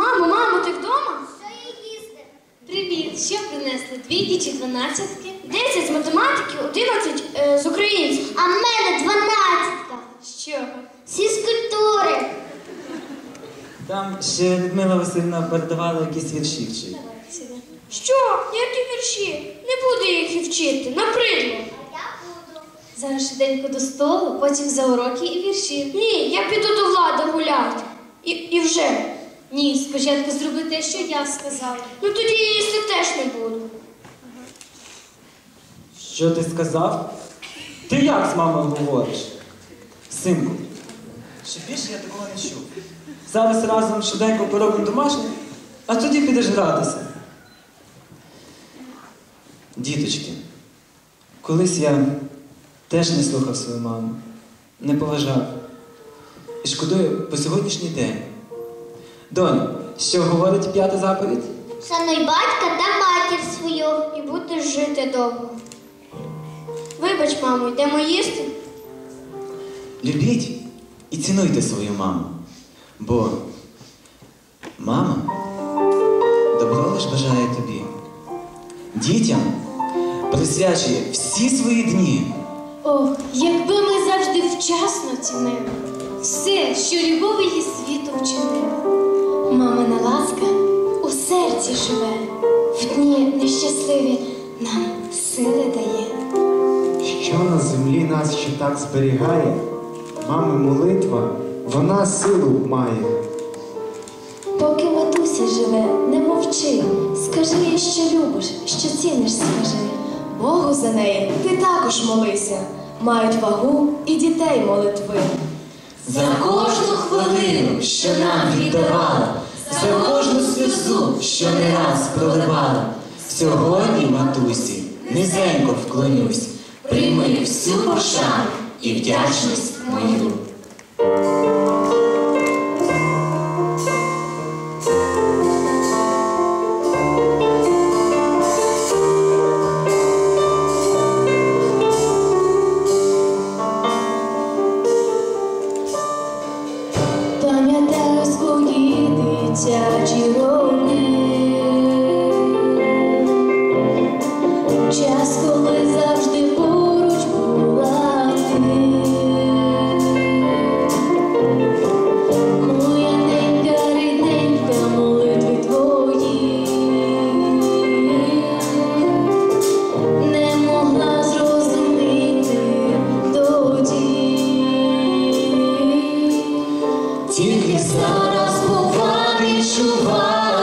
Мамо, мамо, ти вдома? Що їй їсти? Привіт, що принесли? Двійки чи дванадцятки? 10 з математики, 11 е, з української. А в мене дванадцятка. Що? Зі скульптури. Там ще Людмила Васильівна передавала якісь вірші вчити. Давай сюди. Що? Які вірші? Не буду їх і вчити, наприклад. А я буду. Зараз швиденько до столу, потім за уроки і вірші. Ні, я піду до влади гуляти. І, і вже. Ні, спочатку зроби те, що я сказала. Ну тоді я їсти теж не буду. Що ти сказав? Ти як з мамою говориш? Синку, ще більше я такого не чув. Зараз разом швиденько поробимо домашнє, а тоді підеш гратися. Діточки, колись я теж не слухав свою маму, не поважав. І шкодую по сьогоднішній день. Доню, що говорить п'ята заповідь? Шануй батька та матір свою. І будеш жити довго. Вибач, мамо, йдемо їсти. Любіть і цінуйте свою маму. Бо мама добро лиш бажає тобі. Дітям присвячує всі свої дні. Ох, якби ми завжди вчасно цінили все, що любов її світу вчинила. Мамина ласка у серці живе, в дні нещасливі нам сили дає. Що на землі нас ще так зберігає, мами молитва, вона силу має. Поки матуся живе, не мовчи, скажи їй, що любиш, що ціниш, скажи. Богу за неї ти також молися, мають вагу і дітей молитви. За кожну хвилину, що нам віддавала, сльозу, що не раз проливала. Сьогодні, матусі, низенько вклонюсь, прийми всю пошану і вдячність мою. Тільки зараз бува відчуваю.